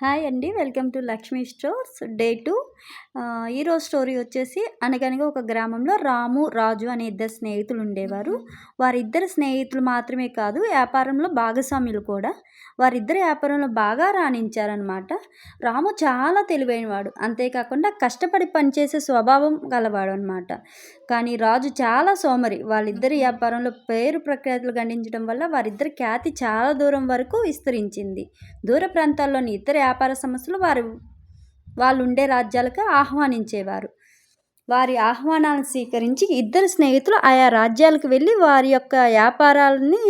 Hi అండి welcome to Lakshmi stores day two. ఈరోజు story వచ్చేసి అనగనగా ఒక గ్రామంలో రాము రాజు అనే ఇద్దరు స్నేహితులు ఉండేవారు. వారిద్దరు స్నేహితులు మాత్రమే కాదు వ్యాపారంలో భాగస్వాములు కూడా. వారిద్దరు వ్యాపారంలో బాగా రాణించారనమాట రాము చాలా తెలివైనవాడు. అంతేకాకుండా కష్టపడి పనిచేసే స్వభావం గలవాడు అనమాట కానీ రాజు చాలా సోమరి. వాళ్ళిద్దరి వ్యాపారంలో పేరు ప్రఖ్యాతులు గణించడం వల్ల వారిద్దరి ఖ్యాతి చాలా దూరం వరకు విస్తరించింది. దూర ప్రాంతాల్లోని ఇతర వ్యాపార సంస్థలు వారు వాళ్ళు ఉండే రాజ్యాలకు ఆహ్వానించేవారు. వారి ఆహ్వానాలను స్వీకరించి ఇద్దరు స్నేహితులు ఆయా రాజ్యాలకు వెళ్ళి వారి యొక్క వ్యాపారాలని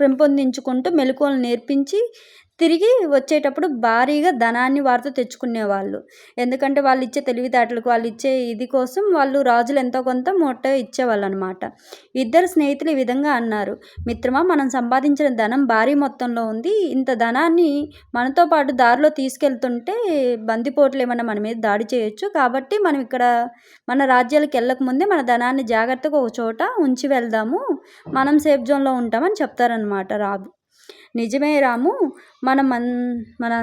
పెంపొందించుకుంటూ మెలకువలు నేర్పించి తిరిగి వచ్చేటప్పుడు భారీగా ధనాన్ని వారితో తెచ్చుకునేవాళ్ళు. ఎందుకంటే వాళ్ళు ఇచ్చే తెలివితేటలకు వాళ్ళు ఇచ్చే ఇది కోసం వాళ్ళు రాజులు ఎంతో కొంత మూట ఇచ్చేవాళ్ళు అనమాట ఇద్దరు స్నేహితులు ఈ విధంగా అన్నారు. మిత్రమా మనం సంపాదించిన ధనం భారీ మొత్తంలో ఉంది. ఇంత ధనాన్ని మనతో పాటు దారిలో తీసుకెళ్తుంటే బందిపోట్లు ఏమైనా మన మీద దాడి చేయొచ్చు. కాబట్టి మనం ఇక్కడ మన రాజ్యాలకు వెళ్ళక ముందే మన ధనాన్ని జాగ్రత్తగా ఒక చోట ఉంచి వెళ్దాము. మనం సేఫ్ జోన్లో ఉంటామని చెప్తారనమాట రాబు నిజమే రాము. మన మన్ మన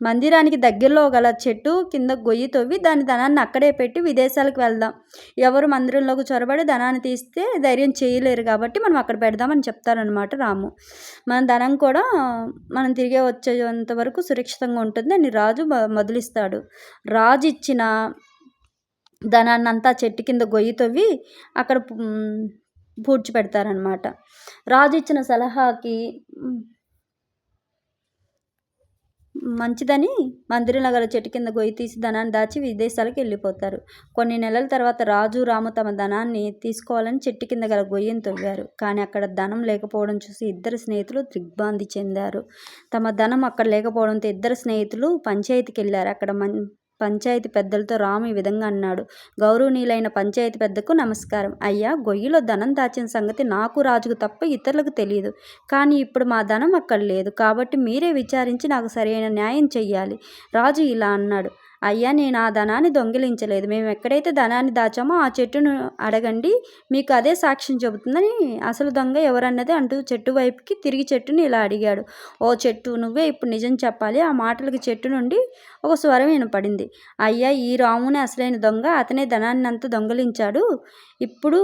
మందిరానికి దగ్గరలో గల చెట్టు కింద గొయ్యి తవ్వి దాని ధనాన్ని అక్కడే పెట్టి విదేశాలకు వెళ్దాం. ఎవరు మందిరంలోకి చొరబడి ధనాన్ని తీస్తే ధైర్యం చేయలేరు కాబట్టి మనం అక్కడ పెడదామని చెప్తారనమాట రాము. మన ధనం కూడా మనం తిరిగే వచ్చేంత వరకు సురక్షితంగా ఉంటుంది అని రాజు మొదలిస్తాడు. రాజు ఇచ్చిన ధనాన్ని అంతా చెట్టు కింద గొయ్యి తవ్వి అక్కడ పూడ్చిపెడతారనమాట రాజు ఇచ్చిన సలహాకి మంచిదని మందిరంలో గల చెట్టు కింద గొయ్యి తీసి ధనాన్ని దాచి విదేశాలకు వెళ్ళిపోతారు. కొన్ని నెలల తర్వాత రాజు రాము తమ ధనాన్ని తీసుకోవాలని చెట్టు కింద గల గొయ్యిని తవ్వారు. కానీ అక్కడ ధనం లేకపోవడం చూసి ఇద్దరు స్నేహితులు దిగ్భాంతి చెందారు. తమ ధనం అక్కడ లేకపోవడంతో ఇద్దరు స్నేహితులు పంచాయతీకి వెళ్ళారు. అక్కడ మం పంచాయతీ పెద్దలతో రాము ఈ విధంగా అన్నాడు. గౌరవనీయులైన పంచాయతీ పెద్దకు నమస్కారం. అయ్యా గొయ్యిలో ధనం దాచిన సంగతి నాకు రాజుకు తప్ప ఇతరులకు తెలియదు కానీ ఇప్పుడు మా ధనం అక్కడ లేదు. కాబట్టి మీరే విచారించి నాకు సరైన న్యాయం చెయ్యాలి. రాజు ఇలా అన్నాడు. అయ్యా నేను ఆ ధనాన్ని దొంగిలించలేదు. మేము ఎక్కడైతే ధనాన్ని దాచామో ఆ చెట్టును అడగండి. మీకు అదే సాక్ష్యం చెబుతుందని అసలు దొంగ ఎవరన్నది అంటూ చెట్టు వైపుకి తిరిగి చెట్టుని ఇలా అడిగాడు. ఓ చెట్టు నువ్వే ఇప్పుడు నిజం చెప్పాలి. ఆ మాటలకి చెట్టు నుండి ఒక స్వరం వినపడింది. అయ్యా ఈ రాముని అసలైన దొంగ. అతనే ధనాన్ని అంతా దొంగలించాడు. ఇప్పుడు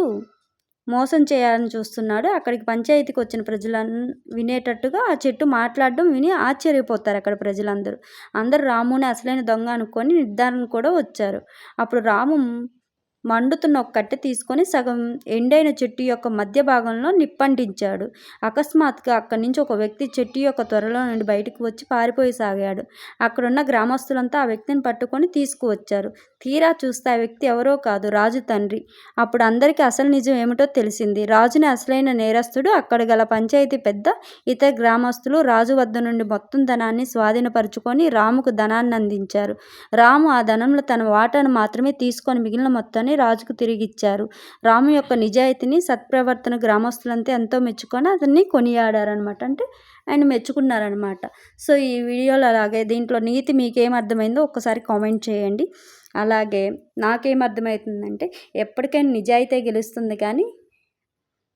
మోసం చేయాలని చూస్తున్నాడు. అక్కడికి పంచాయతీకి వచ్చిన ప్రజలను వినేటట్టుగా ఆ చెట్టు మాట్లాడడం విని ఆశ్చర్యపోతారు అక్కడ ప్రజలందరూ. అందరూ రాముని అసలైన దొంగ అనుకొని నిర్ధారణ కూడా వచ్చారు. అప్పుడు రాము మండుతున్న ఒక కట్టె తీసుకొని సగం ఎండైన చెట్టు యొక్క మధ్య భాగంలో నిప్పంటించాడు. అకస్మాత్తుగా అక్కడి నుంచి ఒక వ్యక్తి చెట్టు యొక్క త్వరలో నుండి బయటకు వచ్చి పారిపోయి సాగాడు. అక్కడున్న గ్రామస్తులంతా ఆ వ్యక్తిని పట్టుకొని తీసుకువచ్చారు. తీరా చూస్తే ఆ వ్యక్తి ఎవరో కాదు రాజు తండ్రి. అప్పుడు అందరికీ అసలు నిజం ఏమిటో తెలిసింది. రాజుని అసలైన నేరస్తుడు అక్కడ గల పంచాయతీ పెద్ద ఇతర గ్రామస్తులు రాజు వద్ద నుండి మొత్తం ధనాన్ని స్వాధీనపరుచుకొని రాముకు ధనాన్ని అందించారు రాము ఆ ధనంలో తన వాటాను మాత్రమే తీసుకొని మిగిలిన మొత్తాన్ని రాజుకు తిరిగిచ్చారు. రాము యొక్క నిజాయితీని సత్ప్రవర్తన గ్రామస్తులంతా ఎంతో మెచ్చుకొని అతన్ని కొనియాడారనమాట అంటే ఆయన మెచ్చుకున్నారనమాట సో ఈ వీడియోలో అలాగే దీంట్లో నీతి మీకేం అర్థమైందో ఒక్కసారి కామెంట్ చేయండి. అలాగే నాకేం అర్థమవుతుందంటే ఎప్పటికైనా నిజాయితీ గెలుస్తుంది కానీ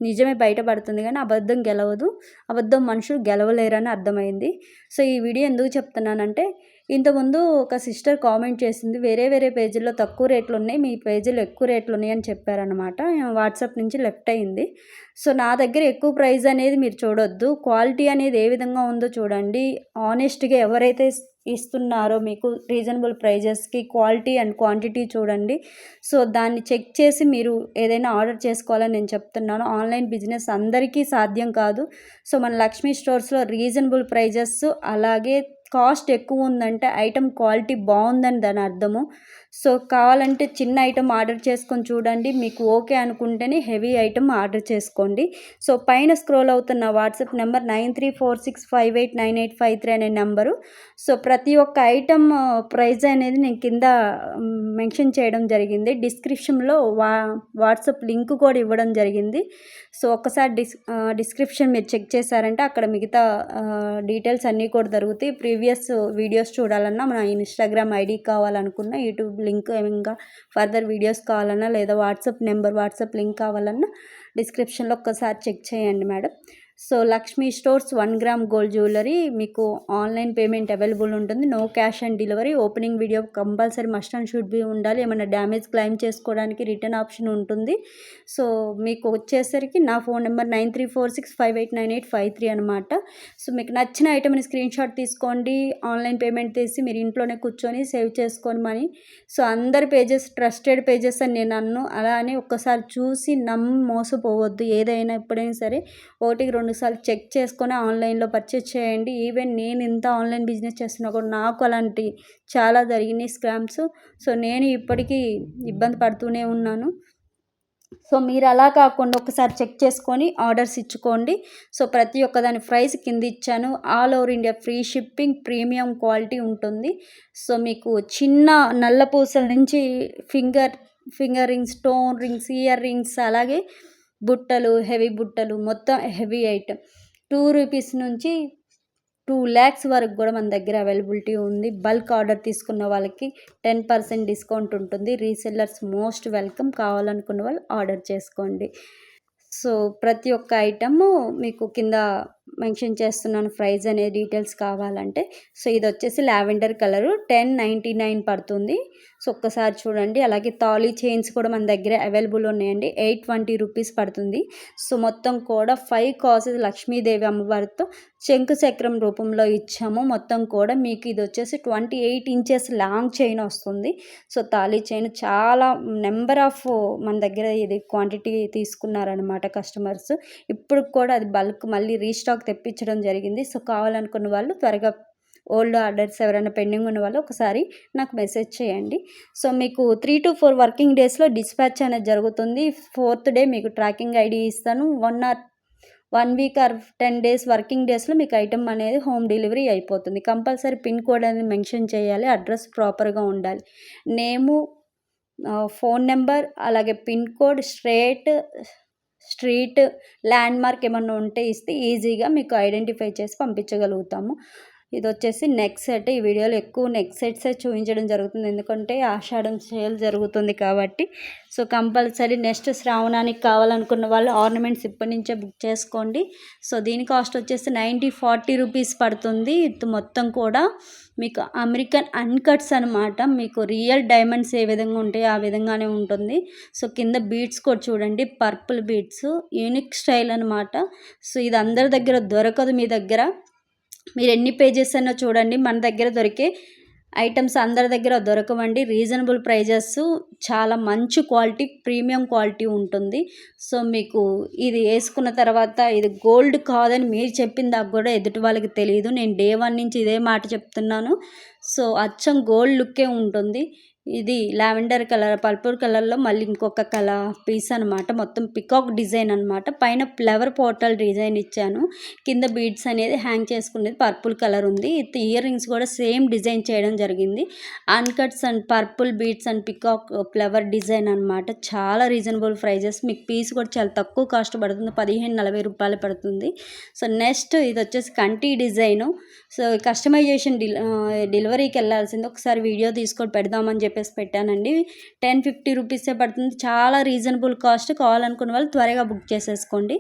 నిజమే బయటపడుతుంది కానీ అబద్ధం గెలవదు. అబద్ధం మనుషులు గెలవలేరని అర్థమైంది. సో ఈ వీడియో ఎందుకు చెప్తున్నానంటే ఇంతకుముందు ఒక సిస్టర్ కామెంట్ చేసింది వేరే వేరే పేజీల్లో తక్కువ రేట్లు ఉన్నాయి మీ పేజీలో ఎక్కువ రేట్లు ఉన్నాయి అని చెప్పారనమాట వాట్సాప్ నుంచి లెఫ్ట్ అయింది. సో నా దగ్గర ఎక్కువ ప్రైస్ అనేది మీరు చూడొద్దు. క్వాలిటీ అనేది ఏ విధంగా ఉందో చూడండి. ఆనెస్ట్గా ఎవరైతే ఇస్తున్నారో మీకు రీజనబుల్ ప్రైజెస్కి క్వాలిటీ అండ్ క్వాంటిటీ చూడండి. సో దాన్ని చెక్ చేసి మీరు ఏదైనా ఆర్డర్ చేసుకోవాలని నేను చెప్తున్నాను. ఆన్లైన్ బిజినెస్ అందరికీ సాధ్యం కాదు. సో మన లక్ష్మీ స్టోర్స్లో రీజనబుల్ ప్రైజెస్ అలాగే కాస్ట్ ఎక్కువ ఉందంటే ఐటెం క్వాలిటీ బాగుందని దాని అర్థము. సో కావాలంటే చిన్న ఐటెం ఆర్డర్ చేసుకొని చూడండి. మీకు ఓకే అనుకుంటేనే హెవీ ఐటెం ఆర్డర్ చేసుకోండి. సో పైన స్క్రోల్ అవుతున్న WhatsApp number nine three four six five eight nine eight five three అనే నెంబరు. సో ప్రతి ఒక్క ఐటమ్ ప్రైస్ అనేది నేను కింద మెన్షన్ చేయడం జరిగింది. డిస్క్రిప్షన్లో వా వాట్సాప్ లింక్ కూడా ఇవ్వడం జరిగింది. సో ఒక్కసారి డిస్ డిస్క్రిప్షన్ మీరు చెక్ చేశారంటే అక్కడ మిగతా డీటెయిల్స్ అన్నీ కూడా దొరుకుతాయి. ప్రీవియస్ వీడియోస్ చూడాలన్నా మన ఇన్స్టాగ్రామ్ ఐడి కావాలనుకున్న యూట్యూబ్ లింక్ ఇంకా ఫర్దర్ వీడియోస్ కావాలన్నా లేదా వాట్సాప్ నెంబర్ వాట్సాప్ లింక్ కావాలన్నా డిస్క్రిప్షన్లో ఒక్కసారి చెక్ చేయండి madam. So Lakshmi stores one gram gold jewellery మీకు ఆన్లైన్ పేమెంట్ అవైలబుల్ ఉంటుంది. No cash on delivery. Opening video compulsory must and should be ఉండాలి. ఏమైనా డ్యామేజ్ క్లెయిమ్ చేసుకోవడానికి రిటర్న్ ఆప్షన్ ఉంటుంది. సో మీకు వచ్చేసరికి నా phone number nine three four six five eight nine eight five three అనమాట so మీకు నచ్చిన ఐటమ్ని స్క్రీన్ షాట్ తీసుకోండి. ఆన్లైన్ పేమెంట్ తీసి మీరు ఇంట్లోనే కూర్చొని సేవ్ చేసుకోని మనీ. సో అందరి పేజెస్ ట్రస్టెడ్ పేజెస్ అని నేను అన్ను. అలా అని ఒక్కసారి చూసి నమ్మి మోసపోవద్దు. ఏదైనా ఎప్పుడైనా సరే ఒకటికి రెండు సార్లు చెక్ చేసుకొని ఆన్లైన్లో పర్చేస్ చేయండి. ఈవెన్ నేను ఇంత ఆన్లైన్ బిజినెస్ చేస్తున్నా కూడా నాకు అలాంటి చాలా జరిగినాయి స్కామ్స్. సో నేను ఇప్పటికీ ఇబ్బంది పడుతూనే ఉన్నాను. సో మీరు అలా కాకుండా ఒకసారి చెక్ చేసుకొని ఆర్డర్స్ ఇచ్చుకోండి. సో ప్రతి ఒక్క దాని ప్రైస్ కింద ఇచ్చాను. All over India free shipping premium quality ఉంటుంది. సో మీకు చిన్న నల్ల పూసల నుంచి finger finger rings stone rings earrings అలాగే బుట్టలు హెవీ బుట్టలు మొత్తం హెవీ ఐటమ్ టూ రూపీస్ నుంచి టూ ల్యాక్స్ వరకు కూడా మన దగ్గర అవైలబిలిటీ ఉంది. బల్క్ ఆర్డర్ తీసుకున్న వాళ్ళకి టెన్ పర్సెంట్ డిస్కౌంట్ ఉంటుంది. Resellers most welcome. కావాలనుకున్న వాళ్ళు ఆర్డర్ చేసుకోండి. సో ప్రతి ఒక్క ఐటము మీకు కింద మెన్షన్ చేస్తున్నాను ప్రైస్ అనే డీటెయిల్స్ కావాలంటే. సో ఇది వచ్చేసి lavender colour ten ninety nine పడుతుంది. సో ఒక్కసారి చూడండి. అలాగే తాలీ చైన్స్ కూడా మన దగ్గర అవైలబుల్ ఉన్నాయండి. ఎయిట్ ట్వంటీ రూపీస్ పడుతుంది. సో మొత్తం కూడా ఫైవ్ కాసెస్ లక్ష్మీదేవి అమ్మవారితో శంకు చక్రం రూపంలో ఇచ్చాము. మొత్తం కూడా మీకు ఇది వచ్చేసి twenty eight inches long chain వస్తుంది. సో తాళీ చైన్ చాలా నెంబర్ ఆఫ్ మన దగ్గర ఇది క్వాంటిటీ తీసుకున్నారనమాట కస్టమర్స్. ఇప్పుడు కూడా అది బల్క్ మళ్ళీ రీస్టాక్ తెప్పించడం జరిగింది. సో కావాలనుకున్న వాళ్ళు త్వరగా ఓల్డ్ ఆర్డర్స్ ఎవరైనా పెండింగ్ ఉన్న వాళ్ళు ఒకసారి నాకు మెసేజ్ చేయండి. సో మీకు త్రీ టు ఫోర్ వర్కింగ్ డేస్లో డిస్పాచ్ అనేది జరుగుతుంది. ఫోర్త్ డే మీకు ట్రాకింగ్ ఐడి ఇస్తాను. One or one week or ten days working డేస్లో మీకు ఐటమ్ అనేది హోమ్ డెలివరీ అయిపోతుంది. కంపల్సరీ పిన్ కోడ్ అనేది మెన్షన్ చేయాలి. అడ్రస్ ప్రాపర్గా ఉండాలి. నేము ఫోన్ నెంబర్ అలాగే pin code straight street landmark ఏమన్నా ఉంటే ఇస్తే ఈజీగా మీకు ఐడెంటిఫై చేసి పంపించగలుగుతాము. ఇది వచ్చేసి నెక్ సెట్. ఈ వీడియోలో ఎక్కువ నెక్ సెట్సే చూపించడం జరుగుతుంది. ఎందుకంటే ఆషాఢం సేల్ జరుగుతుంది కాబట్టి. సో కంపల్సరీ నెక్స్ట్ శ్రావణానికి కావాలనుకున్న వాళ్ళు ఆర్నమెంట్స్ ఇప్పటి నుంచే బుక్ చేసుకోండి. సో దీని కాస్ట్ వచ్చేసి నైంటీ ఫార్టీ రూపీస్ పడుతుంది. ఇది మొత్తం కూడా మీకు అమెరికన్ అన్కట్స్ అనమాట మీకు రియల్ డైమండ్స్ ఏ విధంగా ఉంటాయో ఆ విధంగానే ఉంటుంది. సో కింద బీడ్స్ కూడా చూడండి. పర్పుల్ బీడ్స్ యూనిక్ స్టైల్ అనమాట సో ఇది అందరి దగ్గర దొరకదు మీ దగ్గర. మీరు ఎన్ని పేజెస్ అయినా చూడండి మన దగ్గర దొరికే ఐటమ్స్ అందరి దగ్గర దొరకవండి. రీజనబుల్ ప్రైజెస్ చాలా మంచి క్వాలిటీ ప్రీమియం క్వాలిటీ ఉంటుంది. సో మీకు ఇది వేసుకున్న తర్వాత ఇది గోల్డ్ కాదని మీరు చెప్పిన దాకా కూడా ఎదుటి వాళ్ళకి తెలియదు. నేను డే వన్ నుంచి ఇదే మాట చెప్తున్నాను. సో అచ్చం గోల్డ్ లుక్కే ఉంటుంది. ఇది లావెండర్ కలర్ పర్పుల్ కలర్లో మళ్ళీ ఇంకొక కలర్ పీస్ అనమాట మొత్తం పికాక్ డిజైన్ అనమాట పైన ఫ్లవర్ పోర్టల్ డిజైన్ ఇచ్చాను. కింద బీడ్స్ అనేది హ్యాంగ్ చేసుకునేది పర్పుల్ కలర్ ఉంది. ఇయర్ రింగ్స్ కూడా సేమ్ డిజైన్ చేయడం జరిగింది. Uncuts and purple beads and peacock flower design అనమాట చాలా రీజనబుల్ ప్రైజెస్ మీకు పీస్ కూడా చాలా తక్కువ కాస్ట్ పడుతుంది. పదిహేను నలభై రూపాయలు పడుతుంది. సో నెక్స్ట్ ఇది వచ్చేసి కంటి డిజైను సో కస్టమైజేషన్ డెలివరీకి వెళ్ళాల్సింది. ఒకసారి వీడియో తీసుకొని పెడదామని చెప్పేసి పెట్టానండి. టెన్ ఫిఫ్టీ రూపీసే పడుతుంది. చాలా రీజనబుల్ కాస్ట్. కావాలనుకున్న వాళ్ళు త్వరగా బుక్ చేసేసుకోండి.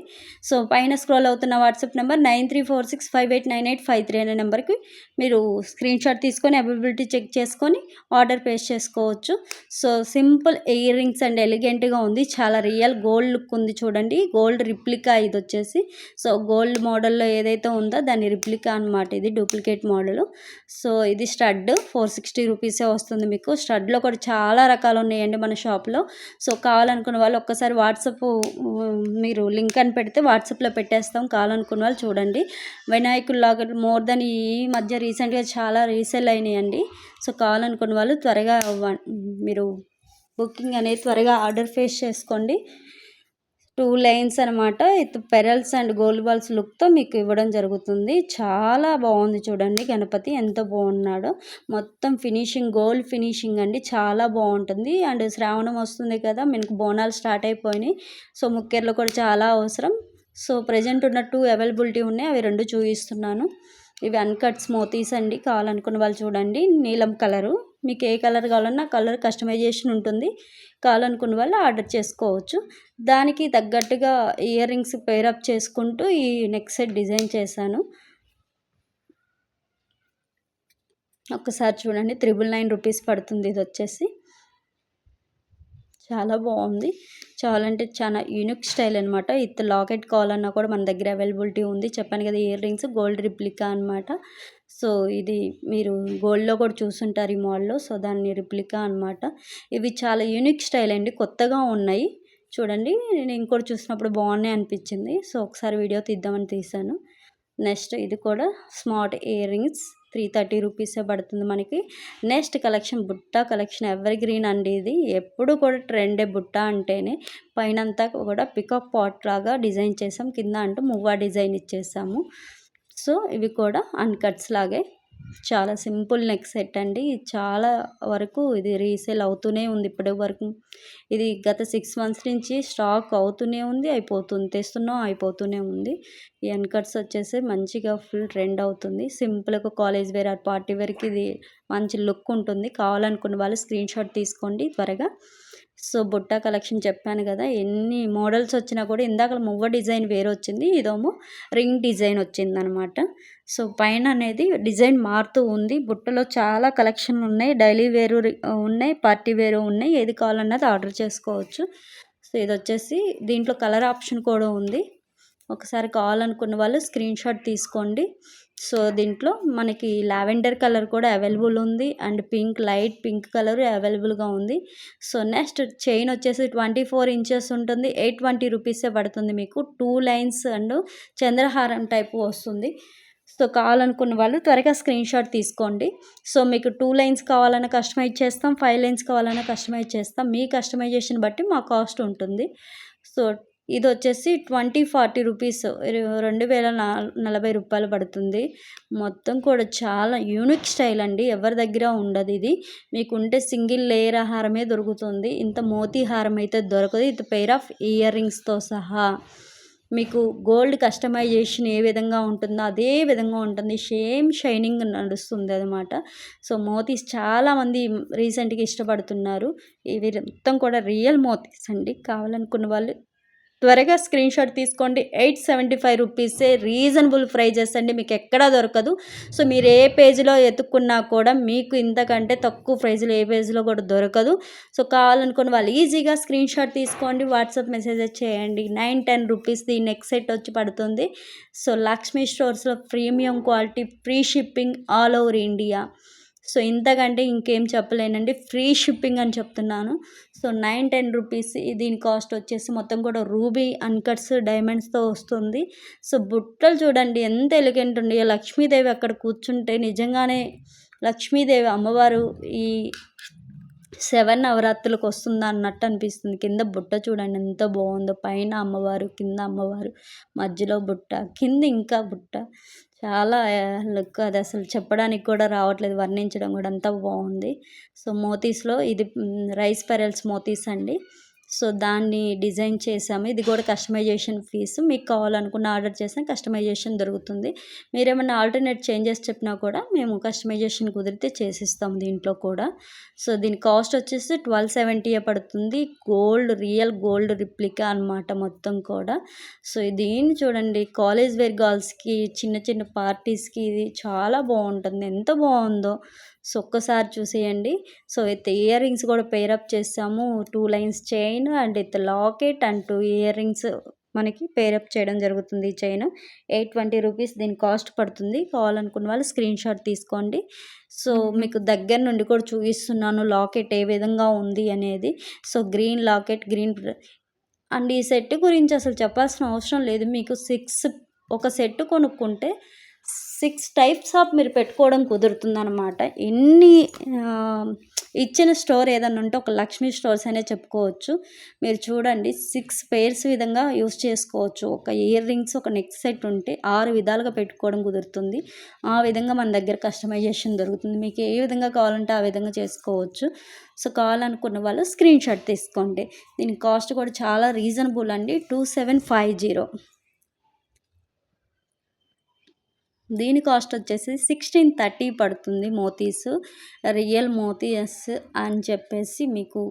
సో పైన స్క్రోల్ అవుతున్న WhatsApp number nine three four six five eight nine eight five three అనే నెంబర్కి మీరు స్క్రీన్ షాట్ తీసుకొని అవైలబిలిటీ చెక్ చేసుకొని ఆర్డర్ ప్లేస్ చేసుకోవచ్చు. So simple ear rings and ఎలిగెంట్గా ఉంది. చాలా రియల్ గోల్డ్ లుక్ ఉంది చూడండి. గోల్డ్ రిప్లికా ఇది వచ్చేసి. సో గోల్డ్ మోడల్లో ఏదైతే ఉందో దాని రిప్లికా అనమాట ఇది డూప్లికేట్ మోడల్. సో ఇది స్టడ్. ఫోర్ సిక్స్టీ రూపీసే వస్తుంది మీకు. స్టడ్ స్టడ్లో కూడా చాలా రకాలు ఉన్నాయండి మన షాప్లో. సో కావాలనుకున్న వాళ్ళు ఒక్కసారి వాట్సాప్ మీరు లింక్ అని పెడితే వాట్సాప్లో పెట్టేస్తాం. కావాలనుకున్న వాళ్ళు చూడండి. వినాయకుడు లాగా మోర్ దెన్ ఈ మధ్య రీసెంట్గా చాలా రీసెల్ అయినాయండి. సో కావాలనుకున్న వాళ్ళు త్వరగా మీరు బుకింగ్ అనేది త్వరగా ఆర్డర్ ఫేస్ చేసుకోండి. టూ లైన్స్ అనమాట with pearls and gold balls లుక్తో మీకు ఇవ్వడం జరుగుతుంది. చాలా బాగుంది చూడండి గణపతి ఎంత బాగున్నాడో. మొత్తం ఫినిషింగ్ గోల్డ్ ఫినిషింగ్ అండి. చాలా బాగుంటుంది. అండ్ శ్రావణం వస్తుంది కదా మీకు బోనాలు స్టార్ట్ అయిపోయినాయి. సో ముక్కెర్లు కూడా చాలా అవసరం. సో ప్రజెంట్ ఉన్న టూ అవైలబిలిటీ ఉన్నాయి. అవి రెండు చూపిస్తున్నాను. ఇవి అన్కట్స్ మోతీస్ అండి. కావాలనుకున్న వాళ్ళు చూడండి. నీలం కలరు. మీకు ఏ కలర్ కావాలన్నా కలర్ కస్టమైజేషన్ ఉంటుంది. కావాలనుకున్న వాళ్ళు ఆర్డర్ చేసుకోవచ్చు. దానికి తగ్గట్టుగా ఇయర్ రింగ్స్ పేరప్ చేసుకుంటూ ఈ నెక్ సెట్ డిజైన్ చేశాను. ఒక్కసారి చూడండి త్రిబుల్ నైన్ రూపీస్ పడుతుంది ఇది వచ్చేసి. చాలా బాగుంది. చాలా అంటే చాలా యూనిక్ స్టైల్ అనమాట ఇత్ లాకెట్ కావాలన్నా కూడా మన దగ్గర అవైలబిలిటీ ఉంది. చెప్పాను కదా ఇయర్ రింగ్స్ గోల్డ్ రిప్లికా అనమాట సో ఇది మీరు గోల్డ్లో కూడా చూసుంటారు ఈ మాల్లో సో దాన్ని రిప్లికా అనమాట ఇవి చాలా యూనిక్ స్టైల్ అండి. కొత్తగా ఉన్నాయి. చూడండి నేను ఇంకోటి చూసినప్పుడు బాగున్నాయి అనిపించింది. సో ఒకసారి వీడియో తీద్దామని తీసాను. నెక్స్ట్ ఇది కూడా smart ear rings three thirty రూపీసే పడుతుంది మనకి. నెక్స్ట్ కలెక్షన్ బుట్ట కలెక్షన్ ఎవర్ గ్రీన్ అండి ఇది. ఎప్పుడు కూడా ట్రెండే బుట్ట అంటేనే. పైనంతా కూడా పికప్ పాట్ లాగా డిజైన్ చేసాం. కింద అంటూ మువ్వా డిజైన్ ఇచ్చేసాము. సో ఇవి కూడా అన్కట్స్ లాగే. చాలా సింపుల్ నెక్ సెట్ అండి. చాలా వరకు ఇది రీసేల్ అవుతూనే ఉంది ఇప్పటి వరకు. ఇది గత సిక్స్ మంత్స్ నుంచి స్టాక్ అవుతూనే ఉంది అయిపోతుంది తెస్తున్నాం అయిపోతూనే ఉంది. ఈ అన్కట్స్ వచ్చేసి మంచిగా ఫుల్ ట్రెండ్ అవుతుంది. సింపుల్గా కాలేజ్ వేర్ ఆర్ పార్టీ వేర్కి ఇది మంచి లుక్ ఉంటుంది. కావాలనుకున్న వాళ్ళు స్క్రీన్ షాట్ తీసుకోండి త్వరగా. సో బుట్ట కలెక్షన్ చెప్పాను కదా ఎన్ని మోడల్స్ వచ్చినా కూడా ఇందాక మువ్వ డిజైన్ వేరే వచ్చింది ఇదేమో రింగ్ డిజైన్ వచ్చిందనమాట. సో పైన అనేది డిజైన్ మారుతూ ఉంది. బుట్టలో చాలా కలెక్షన్లు ఉన్నాయి. డైలీ వేరు ఉన్నాయి పార్టీ వేరు ఉన్నాయి. ఏది కావాలన్నది ఆర్డర్ చేసుకోవచ్చు. సో ఇది వచ్చేసి దీంట్లో కలర్ ఆప్షన్ కూడా ఉంది. ఒకసారి కావాలనుకున్న వాళ్ళు స్క్రీన్ షాట్ తీసుకోండి. సో దీంట్లో మనకి లావెండర్ కలర్ కూడా అవైలబుల్ ఉంది and pink light pink colour అవైలబుల్గా ఉంది. సో నెక్స్ట్ చైన్ వచ్చేసి ట్వంటీ ఫోర్ ఇంచెస్ ఉంటుంది. ఎయిట్ ట్వంటీ రూపీసే పడుతుంది మీకు. టూ లైన్స్ అండ్ చంద్రహారం టైప్ వస్తుంది. సో కావాలనుకున్న వాళ్ళు త్వరగా స్క్రీన్ షాట్ తీసుకోండి. సో మీకు టూ లైన్స్ కావాలన్నా కస్టమైజ్ చేస్తాం ఫైవ్ లైన్స్ కావాలన్నా కస్టమైజ్ చేస్తాం. మీ కస్టమైజేషన్ బట్టి మా కాస్ట్ ఉంటుంది. సో ఇది వచ్చేసి ట్వంటీ ఫార్టీ రూపీస్. రెండు వేల నలభై రూపాయలు పడుతుంది. మొత్తం కూడా చాలా యూనిక్ స్టైల్ అండి. ఎవరి దగ్గర ఉండదు ఇది. మీకు ఉంటే సింగిల్ లేయర్ హారమే దొరుకుతుంది. ఇంత మోతీ హారం అయితే దొరకదు. ఇది పెయిర్ ఆఫ్ ఇయర్ రింగ్స్తో సహా. మీకు గోల్డ్ కస్టమైజేషన్ ఏ విధంగా ఉంటుందో అదే విధంగా ఉంటుంది. సేమ్ షైనింగ్ నడుస్తుంది అనమాట సో మోతీస్ చాలామంది రీసెంట్గా ఇష్టపడుతున్నారు. ఇవి మొత్తం కూడా రియల్ మోతీస్ అండి. కావాలనుకున్న వాళ్ళు త్వరగా స్క్రీన్ షాట్ తీసుకోండి. ఎయిట్ సెవెంటీ ఫైవ్ రూపీసే రీజనబుల్ ప్రైజెస్ అండి. మీకు ఎక్కడా దొరకదు. సో మీరు ఏ పేజ్లో ఎత్తుక్కున్నా కూడా మీకు ఇంతకంటే తక్కువ ప్రైజ్లో ఏ పేజ్లో కూడా దొరకదు. సో కావాలనుకుని వాళ్ళు ఈజీగా స్క్రీన్ షాట్ తీసుకోండి. వాట్సాప్ మెసేజ్ చేయండి. నైన్ టెన్ రూపీస్ ఈ నెక్ సెట్ వచ్చి పడుతుంది. So Lakshmi స్టోర్స్లో premium quality free shipping all over India. So ఇంతకంటే ఇంకేం చెప్పలేనండి. ఫ్రీ షిప్పింగ్ అని చెప్తున్నాను. సో నైన్ టెన్ రూపీస్ దీని కాస్ట్ వచ్చేసి మొత్తం కూడా రూబీ అన్కట్స్ డైమండ్స్తో వస్తుంది. సో బుట్టలు చూడండి ఎంత ఎలిగెంట్ ఉంది లక్ష్మీదేవి అక్కడ కూర్చుంటే నిజంగానే లక్ష్మీదేవి అమ్మవారు ఈ సెవెన్ నవరాత్రులకు వస్తుందా అన్నట్టు అనిపిస్తుంది. కింద బుట్ట చూడండి ఎంత బాగుందో. పైన అమ్మవారు కింద అమ్మవారు మధ్యలో బుట్ట కింద ఇంకా బుట్ట. చాలా లుక్ అది అసలు చెప్పడానికి కూడా రావట్లేదు. వర్ణించడం కూడా అంత బాగుంది. సో మోతీస్లో ఇది రైస్ పెరల్స్ మోతీస్ అండి. సో దాన్ని డిజైన్ చేసాము ఇది కూడా కస్టమైజేషన్ ఫీజు మీకు కావాలనుకున్న ఆర్డర్ చేసిన కస్టమైజేషన్ దొరుకుతుంది. మీరేమైనా ఆల్టర్నేట్ చేంజెస్ చెప్పినా కూడా మేము కస్టమైజేషన్ కుదిరితే చేసిస్తాం దీంట్లో కూడా. సో దీని కాస్ట్ వచ్చేసి ట్వెల్వ్ సెవెంటీయే పడుతుంది. గోల్డ్ రియల్ గోల్డ్ రిప్లికా అనమాట మొత్తం కూడా. సో దీన్ని చూడండి కాలేజ్ వేర్ గర్ల్స్కి చిన్న చిన్న పార్టీస్కి ఇది చాలా బాగుంటుంది. ఎంత బాగుందో. సో ఒక్కసారి చూసేయండి. సో అయితే ఇయర్ రింగ్స్ కూడా పేరప్ చేసాము two lines chain and with locket and two earrings మనకి పేరప్ చేయడం జరుగుతుంది ఈ చైన్. ఎయిట్ ట్వంటీ రూపీస్ దీని కాస్ట్ పడుతుంది. కావాలనుకున్న వాళ్ళు స్క్రీన్ షాట్ తీసుకోండి. సో మీకు దగ్గర నుండి కూడా చూపిస్తున్నాను లాకెట్ ఏ విధంగా ఉంది అనేది. So green locket green and ఈ సెట్ గురించి అసలు చెప్పాల్సిన అవసరం లేదు. మీకు సిక్స్ ఒక సెట్ కొనుక్కుంటే సిక్స్ టైప్స్ ఆఫ్ మీరు పెట్టుకోవడం కుదురుతుందనమాట ఎన్ని ఇచ్చిన స్టోర్ ఏదన్నా ఉంటే ఒక లక్ష్మీ స్టోర్స్ అనే చెప్పుకోవచ్చు. మీరు చూడండి సిక్స్ పేర్స్ విధంగా యూస్ చేసుకోవచ్చు. ఒక ఇయర్ రింగ్స్ ఒక నెక్ సెట్ ఉంటే ఆరు విధాలుగా పెట్టుకోవడం కుదురుతుంది. ఆ విధంగా మన దగ్గర కస్టమైజేషన్ దొరుకుతుంది. మీకు ఏ విధంగా కావాలంటే ఆ విధంగా చేసుకోవచ్చు. సో కావాలనుకున్న వాళ్ళు స్క్రీన్ షాట్ తీసుకోండి. దీని కాస్ట్ కూడా చాలా రీజనబుల్ అండి. Two seven five zero. దీని కాస్ట్ వచ్చేసి సిక్స్టీన్ థర్టీ పడుతుంది మోతీస్ రియల్ మోతీస్ అని చెప్పేసి మీకు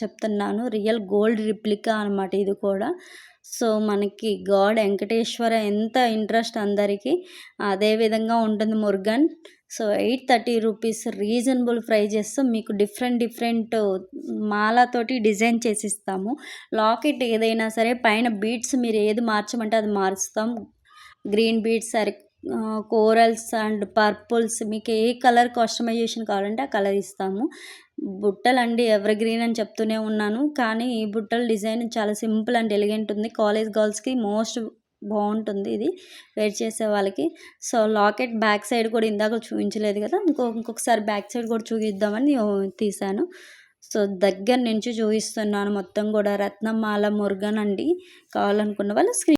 చెప్తున్నాను. రియల్ గోల్డ్ రిప్లికా అనమాట ఇది కూడా. సో మనకి గాడ్ వెంకటేశ్వర ఎంత ఇంట్రెస్ట్ అందరికీ. అదే విధంగా ఉంటుంది Murugan. So eight thirty rupees reasonable prices. మీకు డిఫరెంట్ డిఫరెంట్ మాలతోటి డిజైన్ చేసి ఇస్తాము లాకెట్ ఏదైనా సరే పైన బీట్స్ మీరు ఏది మార్చమంటే అది మారుస్తాం. గ్రీన్ బీట్స్ సరి కోరల్స్ అండ్ పర్పుల్స్ మీకు ఏ కలర్ కస్టమైజేషన్ కావాలంటే ఆ కలర్ ఇస్తాము. బుట్టలు అండి ఎవర్ గ్రీన్ అని చెప్తూనే ఉన్నాను. కానీ ఈ బుట్టల డిజైన్ చాలా సింపుల్ అండ్ ఎలిగెంట్ ఉంది. కాలేజ్ గర్ల్స్కి మోస్ట్ బాగుంటుంది ఇది. వేర్ చేసే వాళ్ళకి. సో లాకెట్ బ్యాక్ సైడ్ కూడా ఇందాక చూపించలేదు కదా. ఇంకో ఇంకొకసారి బ్యాక్ సైడ్ కూడా చూపిద్దామని తీశాను. సో దగ్గర నుంచి చూపిస్తున్నాను మొత్తం కూడా. రత్నమాల మురుగన్ అండి కావాలనుకున్న వాళ్ళు స్క్రీన్